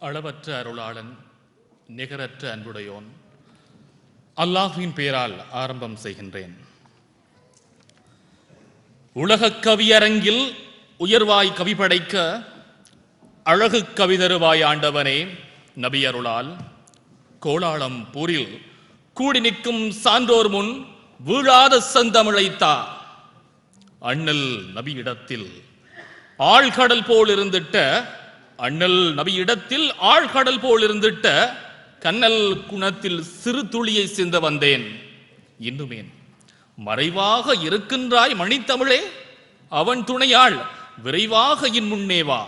அளவற்ற அருளாளன் நிகரற்ற அன்புடையோன் அல்லாஹுவின் பெயரால் ஆரம்பம் செய்கின்றேன். உலகக் கவியரங்கில் உயர்வாய் கவி படைக்க அழகு கவிதருவாய் ஆண்டவனே நபி அருளால். கோலாளம் பூரில் கூடி நிற்கும் சான்றோர் முன் வீழாத செந்தமிழைத்தா. அண்ணல் நபியிடத்தில் ஆழ்கடல் போல் இருந்திட்ட அண்ணல் நபியிடத்தில் ஆழ்கடல் போல் இருந்திட்ட கண்ணல் குணத்தில் சிறு துளியை சிந்த வந்தேன். இன்னுமேன் மறைவாக இருக்கின்றாய் மணித்தமிழே அவன் துணையாள் விரைவாக இன் முன்னே வா.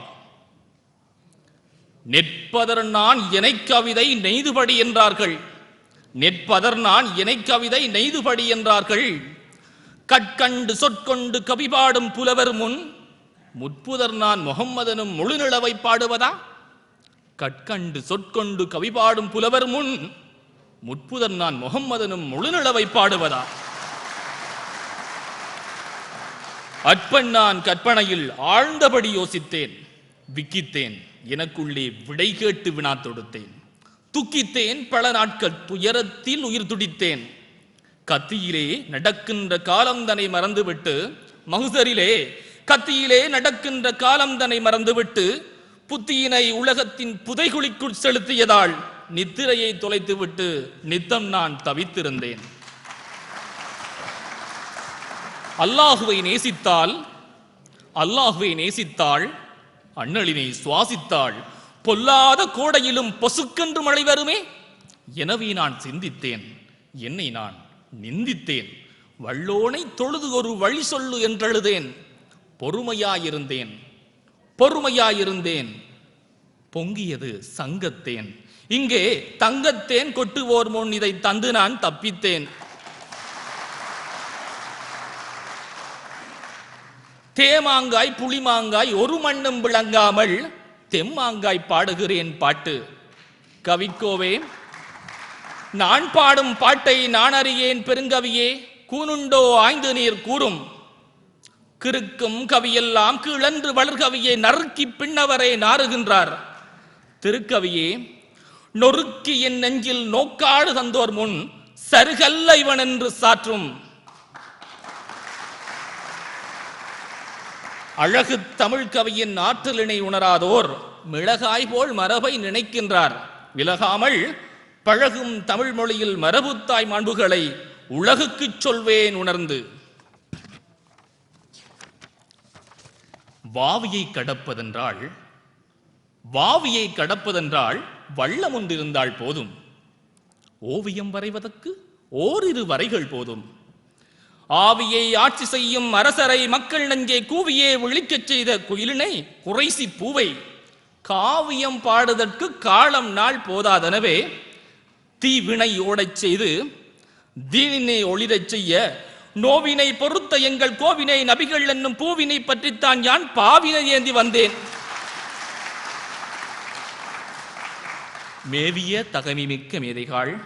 நெற்பதர் நான் எனை கவிதை நெய்துபடி என்றார்கள். நெற்பதர் நான் எனை கவிதை நெய்துபடி என்றார்கள். கட்கண்டு சொற்கொண்டு கவிபாடும் புலவர் முன் முற்புதர் நான் முகம்மதனும் முழுநிலவை பாடுவதா? கட்கண்டு சொற்கொண்டு கவிபாடும் புலவர் முன் முற்புதர் நான் முகம்மதனும் முழுநிலவை பாடுவதா? அற்பன் நான் கற்பனையில் ஆழ்ந்தபடி யோசித்தேன் விக்கித்தேன் எனக்குள்ளே விடை கேட்டு வினா தொடுத்தேன். துக்கித்தேன் பல நாட்கள் துயரத்தில் உயிர் துடித்தேன். கத்தியிலே நடக்கின்ற காலம் தன்னை மறந்துவிட்டு மகுசரிலே கத்தியிலே நடக்கின்ற காலம் தன்னை மறந்துவிட்டு புத்தியினை உலகத்தின் புதைகுழிக்குள் செலுத்தியதால் நித்திரையை தொலைத்துவிட்டு நித்தம் நான் தவித்திருந்தேன். அல்லாஹுவை நேசித்தால் அல்லாஹுவை நேசித்தாள் அண்ணலினை சுவாசித்தாள். பொல்லாத கோடையிலும் பொசுக்கென்று மழை வருமே எனவே நான் சிந்தித்தேன் என்னை நான் நிந்தித்தேன். வள்ளோனை தொழுது ஒரு வழி சொல்லு என்றெழுதேன். பொறுமையாயிருந்தேன். பொறுமையாயிருந்தேன். பொங்கியது சங்கத்தேன். இங்கே தங்கத்தேன் கொட்டுவோர் முன் இதை தந்து நான் தப்பித்தேன். தேமாங்காய் புளிமாங்காய் ஒரு மண்ணும் விளங்காமல் தெம்மாங்காய் பாடுகிறேன் பாட்டு. கவிக்கோவே நான் பாடும் பாட்டை நான் அறியேன் பெருங்கவியே கூனுண்டோ ஆய்ந்து நீர் கூறும். கிறுக்கும் கவியெல்லாம் கிழன்று வளர்கவியை நறுக்கி பின்னவரை நாறுகின்றார். திருக்கவியே நொறுக்கி என் நெஞ்சில் நோக்காடு தந்தோர் முன் சருகல்ல இவன் என்று சாற்றும். அழகு தமிழ் கவியின் ஆற்றலினை உணராதோர் மிளகாய் போல் மரபை நினைக்கின்றார். விலகாமல் பழகும் தமிழ் மொழியில் மரபுத்தாய் மாண்புகளை உலகுக்குச் சொல்வேன் உணர்ந்து. வாவியை கடப்பதென்றால் வாவியை கடப்பதென்றால் வள்ளம் ஒன்றிருந்தால் போதும். ஓவியம் வரைவதற்கு ஓரிரு வரைகள் போதும். ஆவியை ஆட்சி செய்யும் அரசரை மக்கள் நஞ்சை கூவியே விழிக்கச் செய்த குயிலினை குறைசி பூவை காவியம் பாடுதற்கு காலம் நாள் போதாதனவே தீவினை ஓடச் செய்து தீனினை ஒளிரச் செய்ய நோவினை பொறுத்த எங்கள் கோவினை நபிகள் என்னும் பூவினை பற்றித்தான் யான் பாவினை ஏந்தி வந்தேன். மேவிய தகமிமிக்க மேதைகள்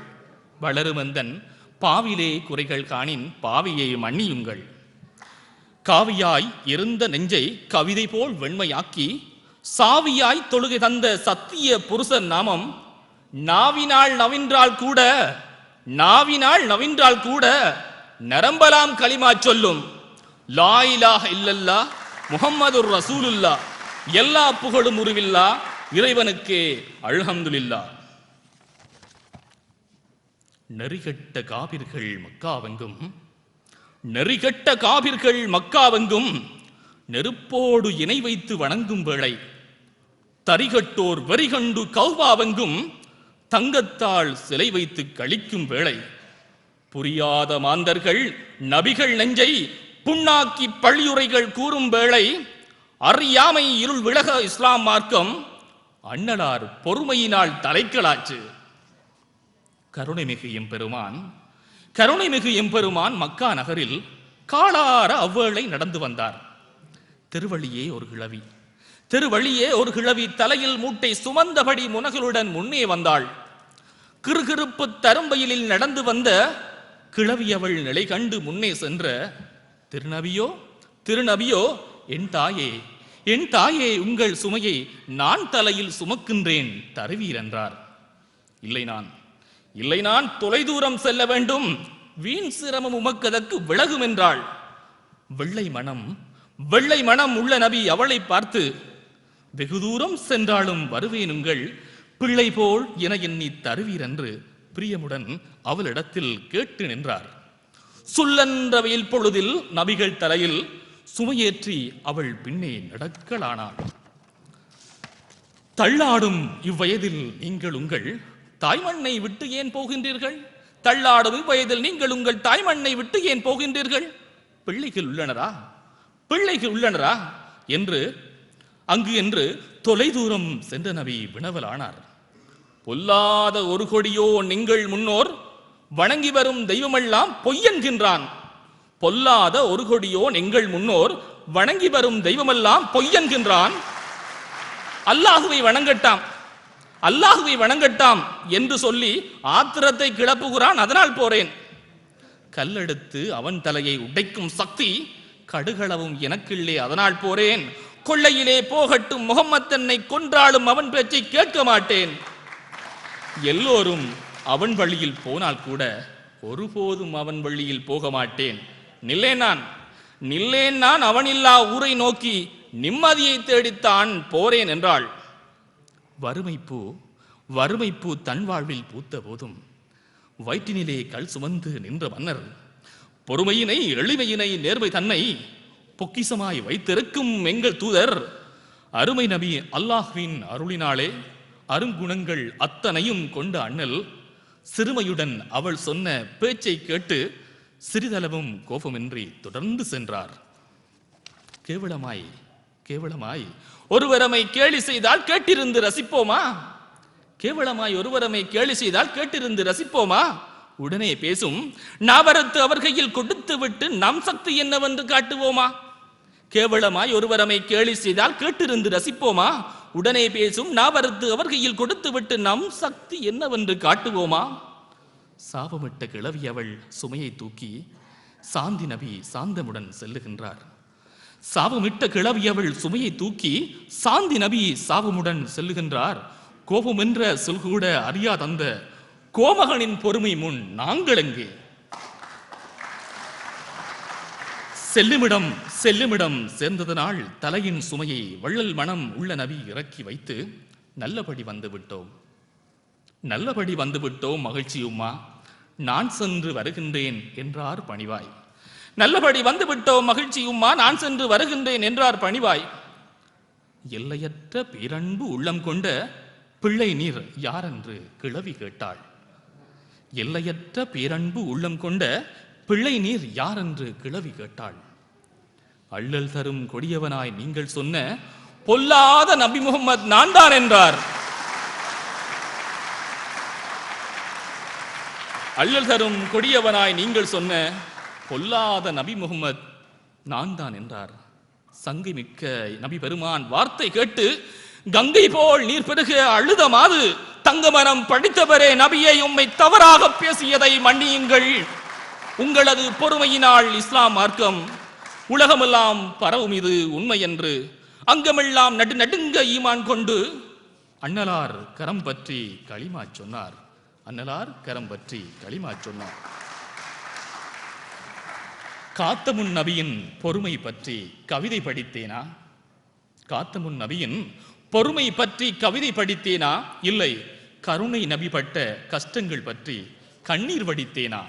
வளருமந்தன் பாவிலே குறைகள் காணின் பாவியை மன்னியுங்கள். காவியாய் இருந்த நெஞ்சை கவிதை போல் வெண்மையாக்கி சாவியாய் தொழுகை தந்த சத்திய புருஷன் நாமம் நாவினால் நவின்றால் கூட நாவினால் நவின்றால் கூட நரம்பலாம் களிமா சொல்லும் லா இலாஹ இல்லல்லா முகம்மது ரசூலுல்லா எல்லா புகழும் உருவில்லா இறைவனுக்கே அல்ஹம்துலில்லா. நெறிகட்ட காபிர்கள் மக்காவெங்கும் நெறிகட்ட காபிர்கள் மக்காவெங்கும் நெருப்போடு இணை வைத்து வணங்கும் வேளை தரிகட்டோர் வெறிகண்டு கௌபாவெங்கும் தங்கத்தால் சிலை வைத்து கழிக்கும் வேளை புரியாத மாந்தர்கள் நபிகள் நெஞ்சை புண்ணாக்கி பழியுரைகள் கூறும் வேளை அறியாமை இருள் விலக இஸ்லாம் மார்க்கம் அண்ணலார் பொறுமையினால் தலைக்கலாச்சு கருணைமிகு எம்பெருமான் கருணைமிகு எம்பெருமான் மக்கா நகரில் காளார அவ்வேளை நடந்து வந்தார். திருவழியே ஒரு கிழவி. திருவழியே ஒரு கிழவி தலையில் மூட்டை சுமந்தபடி முனகளுடன் முன்னே வந்தாள். கிறுகிறுப்பு தரும்பையிலில் நடந்து வந்த கிழவி அவள் நிலை கண்டு முன்னே சென்ற திருநபியோ திருநபியோ என் தாயே என் தாயே உங்கள் சுமையை நான் தலையில் சுமக்கின்றேன் தருவீர் என்றார். இல்லை நான் இல்லை நான் தொலைதூரம் செல்ல வேண்டும் வீண் சிரமம் உமக்கதற்கு விலகும் என்றாள். வெள்ளை மனம் வெள்ளை மனம் உள்ள நபி அவளை பார்த்து வெகு தூரம் சென்றாலும் வருவேன் உங்கள் பிள்ளை போல் என எண்ணி தருவீர் என்று பிரியமுடன் அவளிடத்தில் கேட்டு நின்றார். சுல்லன்ற வெயில் பொழுதில் நபிகள் தலையில் சுமையேற்றி அவள் பின்னே நடக்கலானாள். தள்ளாடும் இவ்வயதில் நீங்கள் உங்கள் தாய்மண்ணை விட்டு ஏன் போகின்றீர்கள்? தள்ளாடும் இவ்வயதில் நீங்கள் உங்கள் தாய்மண்ணை விட்டு ஏன் போகின்றீர்கள்? பிள்ளைகள் உள்ளனரா? பிள்ளைகள் உள்ளனரா? என்று அங்கு என்று தொலைதூரம் சென்ற நபி வினவலானார். பொல்லாத ஒரு கொடியோ நீங்கள் முன்னோர் வணங்கி வரும் தெய்வமெல்லாம் பொய்யென்கின்றான். பொல்லாத ஒரு கொடியோ எங்கள் முன்னோர் வணங்கி வரும் தெய்வமெல்லாம் பொய்யன்கின்றான். அல்லாஹுவை வணங்கட்டாம். அல்லாஹுவை வணங்கட்டாம் என்று சொல்லி ஆத்திரத்தை கிளப்புகிறான் அதனால் போறேன். கல்லெடுத்து அவன் தலையை உடைக்கும் சக்தி கடுகளவும் எனக்கில்லே அதனால் போறேன். கொள்ளையிலே போகட்டும் முகம்மத்தன்னை கொன்றாலும் அவன் பேச்சை கேட்க மாட்டேன். எல்லோரும் அவன் வழியில் போனால் கூட ஒருபோதும் அவன் வழியில் போக மாட்டேன் நில்லேனான் நான் நில்லேன் நான் அவனில்லா ஊரை நோக்கி நிம்மதியை தேடித்தான் போறேன் என்றாள். வறுமைப்பூ வறுமைப்பூ தன் வாழ்வில் பூத்த போதும். வயிற்றினிலே கல் சுமந்து நின்ற மன்னர் பொறுமையினை எளிமையினை நேர்மை தன்னை பொக்கிசமாய் வைத்திருக்கும் எங்கள் தூதர் அருமை நபி அல்லாஹ்வின் அருளினாலே அருங்குணங்கள் அத்தனையும் கொண்ட அண்ணல் சிறுமையுடன் அவள் சொன்ன பேச்சை கேட்டு சிறிதளவும் கோபமின்றி தொடர்ந்து சென்றார். கேவலமாய் கேவலமாய் ஒருவரமை கேலி செய்தால் கேட்டிருந்து ரசிப்போமா? கேவலமாய் ஒருவரமை கேலி செய்தால் கேட்டிருந்து ரசிப்போமா? உடனே பேசும் நாவரத்து அவர் கையில் கொடுத்து விட்டு நம் சக்தி என்னவென்று காட்டுவோமா? கேவலமாய் ஒருவரமை கேலி செய்தால் கேட்டிருந்து ரசிப்போமா? உடனே பேசும் நாவரத்து அவர் கையில் கொடுத்து விட்டு நம் சக்தி என்னவென்று காட்டுவோமா? சாபமிட்ட கிளவி அவள் சுமையை தூக்கி சாந்தி நபி சாந்தமுடன் செல்லுகின்றார். சாபமிட்ட கிளவி அவள் சுமையை தூக்கி சாந்தி நபி சாபமுடன் செல்லுகின்றார். கோபம் என்ற சொல் கூட அறியாதந்த கோமகனின் பொறுமை முன் நாங்கள் எங்கே? செல்லுமிடம் செல்லுமிடம் சேர்ந்ததனால் தலையின் சுமையை வள்ளல் மனம் உள்ள நபி இறக்கி வைத்து நல்லபடி வந்துவிட்டோம் நல்லபடி வந்துவிட்டோம் மகிழ்ச்சியும்மா நான் சென்று வருகின்றேன் என்றார் பணிவாய். நல்லபடி வந்துவிட்டோம் மகிழ்ச்சியும்மா நான் சென்று வருகின்றேன் என்றார் பணிவாய். எல்லையற்ற பேரன்பு உள்ளம் கொண்ட பிள்ளை நீர் யாரென்று கிளவி கேட்டாள். எல்லையற்ற பேரன்பு உள்ளம் கொண்ட பிள்ளை நீர் யாரென்று கிளவி கேட்டாள். அள்ளல் தரும் கொடியவனாய் நீங்கள் சொன்ன பொல்லாத நபி முகமது நான் தான் என்றார். அள்ளல் தரும் கொடியவனாய் நீங்கள் சொன்ன பொல்லாத நபி முகமது நான் தான் என்றார். சங்கி மிக்க நபி பெருமான் வார்த்தை கேட்டு கங்கை போல் நீர் பெருக அழுத மாது தங்கமரம் படித்தவரே நபியை உம்மை தவறாக பேசியதை மன்னியுங்கள். உங்களது பொறுமையினால் இஸ்லாம் மார்க்கம் உலகமெல்லாம் பரவும் இது உண்மை என்று அங்கமெல்லாம் நடு நடுங்க ஈமான் கொண்டு அண்ணலார் கரம் பற்றி களிமா சொன்னார். அண்ணலார் கரம் பற்றி களிமா சொன்னார். காத்தமுன் நபியின் பொறுமை பற்றி கவிதை படித்தேனா? காத்தமுன் நபியின் பொறுமை பற்றி கவிதை படித்தேனா? இல்லை கருணை நபி பட்ட கஷ்டங்கள் பற்றி கண்ணீர் வடித்தேனா?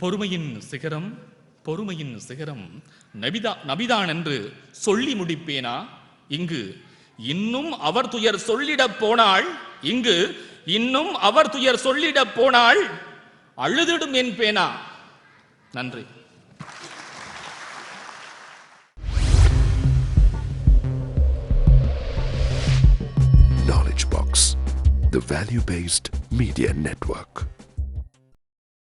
பொறுமையின் சிகரம் பொறுமையின் சிகரம் நபிதா நபிதான் என்று சொல்லி முடிப்பேனா? இங்கு இன்னும் அவர் துயர் சொல்லிடப் போனாள் இங்கு இன்னும் அவர் துயர் சொல்லிடப் போனாள் அழுதிடும் என் பேனா? நன்றி. Knowledge Box, the value based media network.